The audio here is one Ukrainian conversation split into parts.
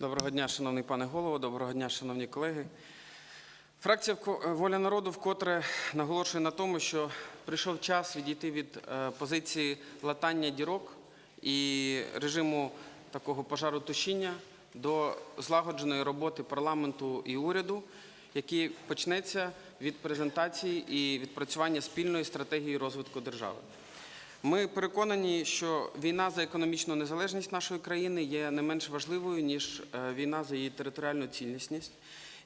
Доброго дня, шановний пане голово, доброго дня, шановні колеги. Фракція «Вко- Воля народу вкотре наголошує на тому, що прийшов час відійти від е, позиції латання дірок і режиму такого пожаротушіння до злагодженої роботи парламенту і уряду, який почнеться від презентації і відпрацювання спільної стратегії розвитку держави. Ми переконані, що війна за економічну незалежність нашої країни є не менш важливою ніж е, війна за її територіальну цілісність.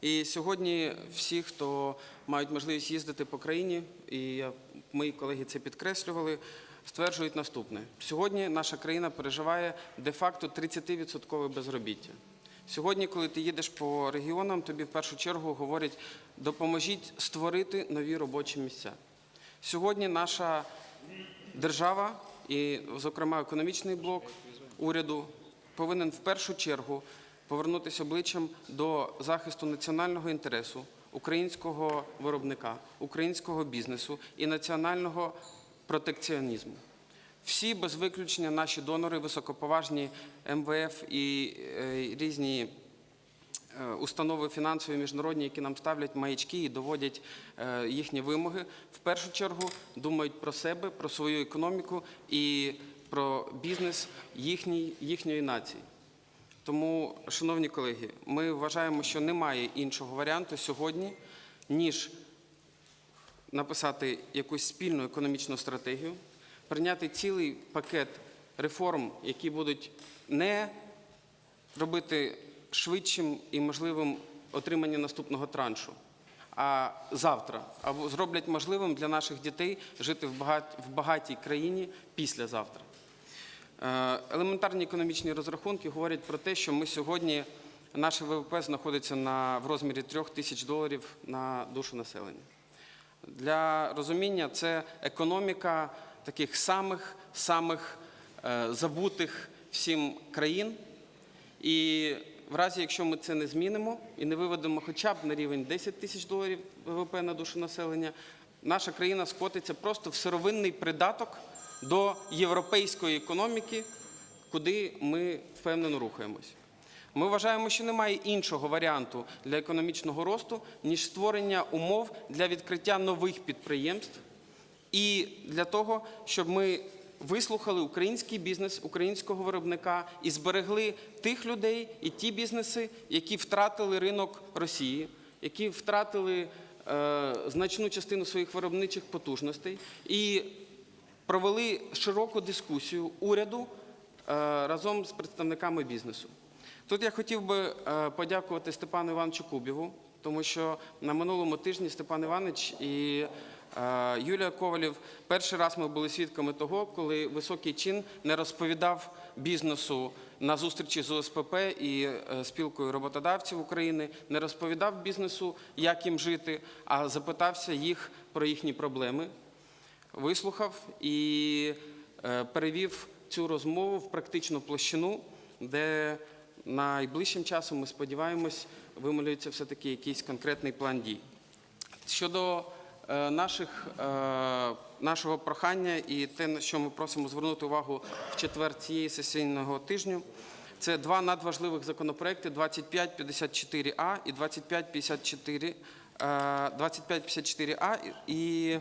І сьогодні всі, хто мають можливість їздити по країні, і мої колеги це підкреслювали, стверджують наступне: сьогодні наша країна переживає де-факто 30% безробіття. Сьогодні, коли ти їдеш по регіонам, тобі в першу чергу говорять, допоможіть створити нові робочі місця. Сьогодні наша держава і, зокрема, економічний блок уряду повинен в першу чергу повернутися обличчям до захисту національного інтересу українського виробника, українського бізнесу і національного протекціонізму. Всі без виключення наші донори, високоповажні МВФ і е, різні установи фінансові міжнародні, які нам ставлять маячки і доводять е, їхні вимоги, в першу чергу думають про себе, про свою економіку і про бізнес їхній, їхньої нації. Тому, шановні колеги, ми вважаємо, що немає іншого варіанту сьогодні, ніж написати якусь спільну економічну стратегію, прийняти цілий пакет реформ, які будуть не робити швидшим і можливим отримання наступного траншу. А завтра або зроблять можливим для наших дітей жити в багат- в багатій країні післязавтра. Е, Елементарні економічні розрахунки говорять про те, що ми сьогодні наше ВВП знаходиться на в розмірі 3 тисяч доларів на душу населення. Для розуміння це економіка таких самих самих е, забутих всім країн. І в разі, якщо ми це не змінимо і не виведемо хоча б на рівень 10 тисяч доларів ВВП на душу населення, наша країна скотиться просто в сировинний придаток до європейської економіки, куди ми впевнено рухаємось. Ми вважаємо, що немає іншого варіанту для економічного росту, ніж створення умов для відкриття нових підприємств і для того, щоб ми вислухали український бізнес, українського виробника і зберегли тих людей і ті бізнеси, які втратили ринок Росії, які втратили е, значну частину своїх виробничих потужностей, і провели широку дискусію уряду е, разом з представниками бізнесу. Тут я хотів би е, подякувати Степану Івановичу Кубіву, тому що на минулому тижні Степан Іванович і е, Юлія Ковалів перший раз ми були свідками того, коли високий чин не розповідав бізнесу на зустрічі з ОСПП і е, спілкою роботодавців України, не розповідав бізнесу, як їм жити, а запитався їх про їхні проблеми вислухав і е, перевів цю розмову в практичну площину, де найближчим часом ми сподіваємось, вималюється все-таки якийсь конкретний план дій. Щодо е, наших, е, нашого прохання і те, на що ми просимо звернути увагу в четвер цієї сесійного тижню, це два надважливих законопроекти 2554А і 2554, е, 2554А і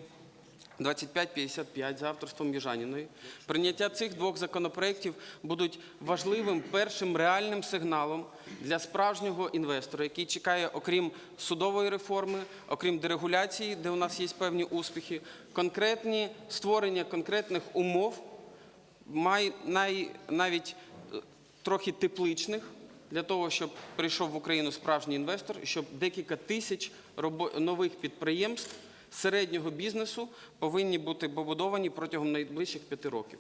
2555 за авторством Южаніної. Прийняття цих двох законопроєктів будуть важливим першим реальним сигналом для справжнього інвестора, який чекає, окрім судової реформи, окрім дерегуляції, де у нас є певні успіхи, конкретні створення конкретних умов, навіть е, трохи тепличних, для того, щоб прийшов в Україну справжній інвестор, щоб декілька тисяч нових підприємств середнього бізнесу повинні бути побудовані протягом найближчих п'яти років.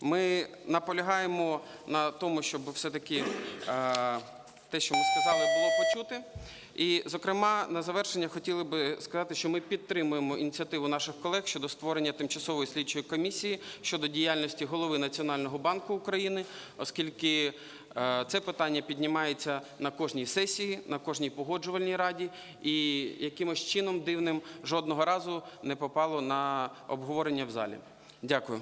Ми наполягаємо на тому, щоб все-таки е, те, що ми сказали, було почути. І, зокрема, на завершення хотіли би сказати, що ми підтримуємо ініціативу наших колег щодо створення тимчасової слідчої комісії щодо діяльності голови Національного банку України, оскільки це питання піднімається на кожній сесії, на кожній погоджувальній раді, і якимось чином дивним жодного разу не попало на обговорення в залі. Дякую.